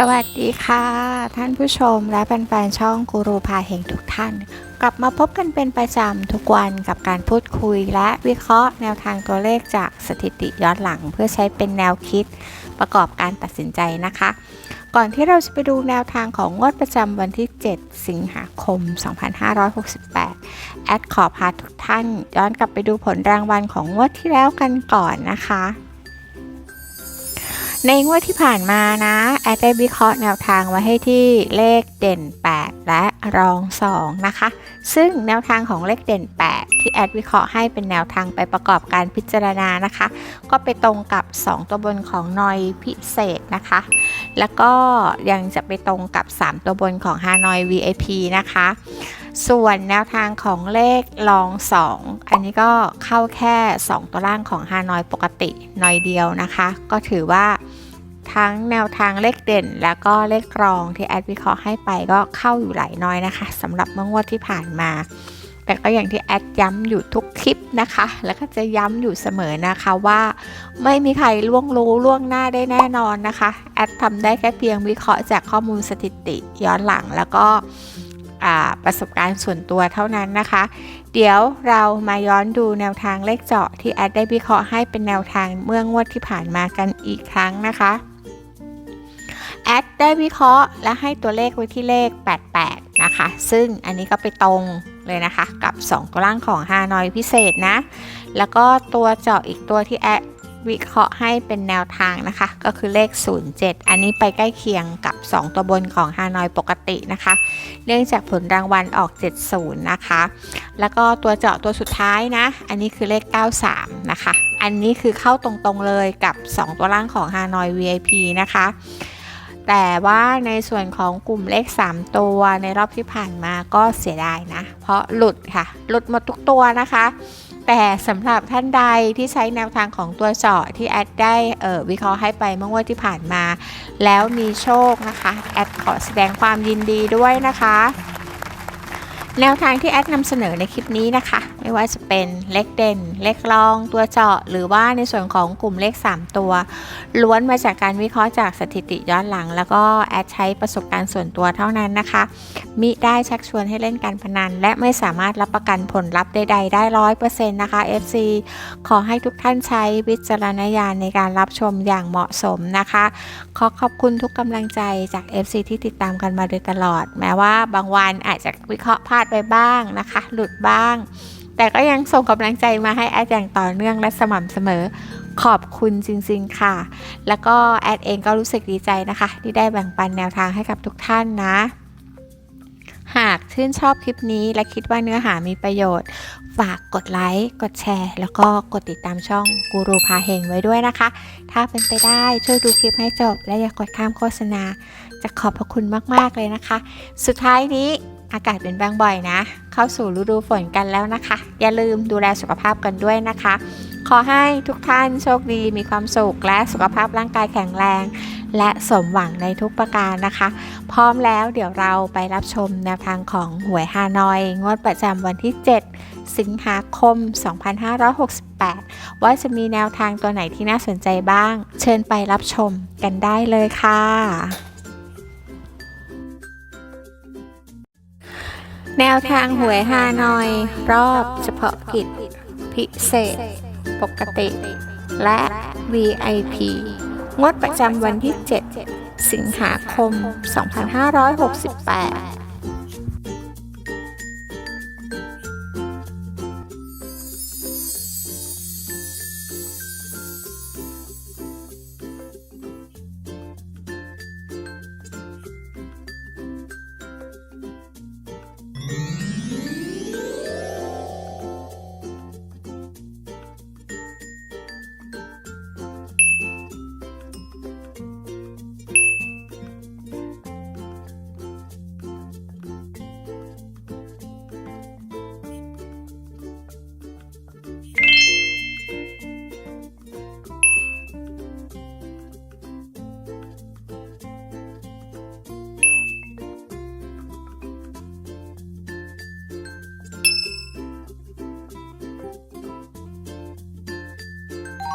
สวัสดีค่ะ ท่านผู้ชมและแฟนๆช่องกูรูพาเฮงทุกท่าน กลับมาพบกันเป็นประจำทุกวันกับการพูดคุยและวิเคราะห์แนวทางตัวเลขจากสถิติย้อนหลัง เพื่อใช้เป็นแนวคิดประกอบการตัดสินใจนะคะ ก่อนที่เราจะไปดูแนวทางของงวดประจำวันที่ 7 สิงหาคม 2568 แอดขอพาทุกท่าน ย้อนกลับไปดูผลรางวัลของงวดที่แล้วกันก่อนนะคะ ในงวดที่ผ่านมานะแอดได้วิเคราะห์แนวทางไว้ให้ที่เลขเด่น 8 และรอง 2 นะคะ ซึ่งแนวทางของเลขเด่น 8 ที่แอดวิเคราะห์ให้เป็นแนวทางไปประกอบการพิจารณานะคะ ก็ไปตรงกับ 2 ตัวบนของนอยพิเศษนะคะ แล้วก็ยังจะไปตรงกับ 3 ตัวบนของฮานอย VIP นะคะ ส่วนแนวทางของเลขลอง 2 อันนี้ก็เข้าแค่ 2 ตัวล่างของฮานอยปกติหน่อยเดียวนะคะ ก็ถือว่าทั้งแนวทางเลขเด่น แล้วก็เลขรองที่แอดวิเคราะห์ให้ไปก็เข้าอยู่หลายน้อยนะคะสำหรับเมื่องวดที่ผ่านมา แต่ก็อย่างที่แอดย้ำอยู่ทุกคลิปนะคะ แล้วก็จะย้ำอยู่เสมอนะคะว่าไม่มีใครล่วงรู้ล่วงหน้าได้แน่นอนนะคะ แอดทำได้แค่เพียงวิเคราะห์จากข้อมูลสถิติย้อนหลังแล้วก็ ประสบการณ์ส่วนตัวเท่านั้นนะคะ เดี๋ยวเรามาย้อนดูแนวทางเลขเจาะที่แอดได้วิเคราะห์ให้เป็นแนวทางเมื่องวดที่ผ่านมากันอีกครั้งนะคะแอดได้วิเคราะห์และให้ตัวเลขไว้ที่เลข 88 นะคะ ซึ่งอันนี้ก็ไปตรงเลยนะคะ กับ 2 ตัวล่างของฮานอยพิเศษนะ แล้วก็ตัวเจาะอีกตัวที่แอด วิเคราะห์ให้เป็นแนวทางนะคะ ก็คือเลข 07 อันนี้ไปใกล้เคียงกับ 2 ตัวบนของฮานอยปกตินะคะ เนื่องจากผลรางวัลออก 70 นะคะ แล้วก็ตัวเจาะตัวสุดท้ายนะ อันนี้คือเลข 93 นะคะ อันนี้คือเข้าตรงๆเลยกับ 2 ตัวล่างของ Hanoi VIP นะคะแต่ว่าในส่วนของกลุ่มเลข 3 ตัวในรอบที่ผ่านมาก็เสียดายนะ เพราะหลุดค่ะ หลุดหมดทุกตัวนะคะ แต่สำหรับท่านใดที่ใช้แนวทางของตัวเจาะที่แอดได้ออวิเคราะห์ให้ไปเมื่อวันที่ผ่านมา แล้วมีโชคนะคะ แอดขอแสดงความยินดีด้วยนะคะ แนวทางที่แอดนำเสนอในคลิปนี้นะคะ ไม่ว่าจะเป็นเลขเด่น เลขรอง ตัวเจาะ หรือว่าในส่วนของกลุ่มเลข 3 ตัว ล้วนมาจากการวิเคราะห์จากสถิติย้อนหลัง แล้วก็แอดใช้ประสบการณ์ส่วนตัวเท่านั้นนะคะมิได้ชักชวนให้เล่นการพนัน และไม่สามารถรับประกันผลลัพธ์ใดๆได้ร้อยเปอร์เซ็นต์นะคะ FC ขอให้ทุกท่านใช้วิจารณญาณในการรับชมอย่างเหมาะสมนะคะ ขอขอบคุณทุกกำลังใจจาก FC ที่ติดตามกันมาโดยตลอด แม้ว่าบางวันอาจจะวิเคราะห์พลาดไปบ้างนะคะ หลุดบ้าง แต่ก็ยังส่งกำลังใจมาให้แอดอย่างต่อเนื่องและสม่ำเสมอขอบคุณจริงๆค่ะ แล้วก็แอดเองก็รู้สึกดีใจนะคะ ที่ได้แบ่งปันแนวทางให้กับทุกท่านนะ หากชื่นชอบคลิปนี้และคิดว่าเนื้อหามีประโยชน์ ฝากกดไลค์ กดแชร์ แล้วก็กดติดตามช่องกูรูพาเฮงไว้ด้วยนะคะ ถ้าเป็นไปได้ช่วยดูคลิปให้จบ และอย่ากกดข้ามโฆษณา จะขอบพระคุณมากๆเลยนะคะ สุดท้ายนี้ อากาศเปลี่ยนแปลงบ่อยนะ เข้าสู่ฤดูฝนกันแล้วนะคะ อย่าลืมดูแลสุขภาพกันด้วยนะคะ ขอให้ทุกท่านโชคดีมีความสุขและสุขภาพร่างกายแข็งแรง และสมหวังในทุกประการนะคะ พร้อมแล้วเดี๋ยวเราไปรับชมแนวทางของหวยฮานอย งวดประจำวันที่ 7 สิงหาคม 2568 ว่าจะมีแนวทางตัวไหนที่น่าสนใจบ้าง เชิญไปรับชมกันได้เลยค่ะ แนวทางหวยฮานอย รอบเฉพาะกิจ พิเศษ ปกติ และ VIP งวดประจำวันที่ 7 สิงหาคม 2568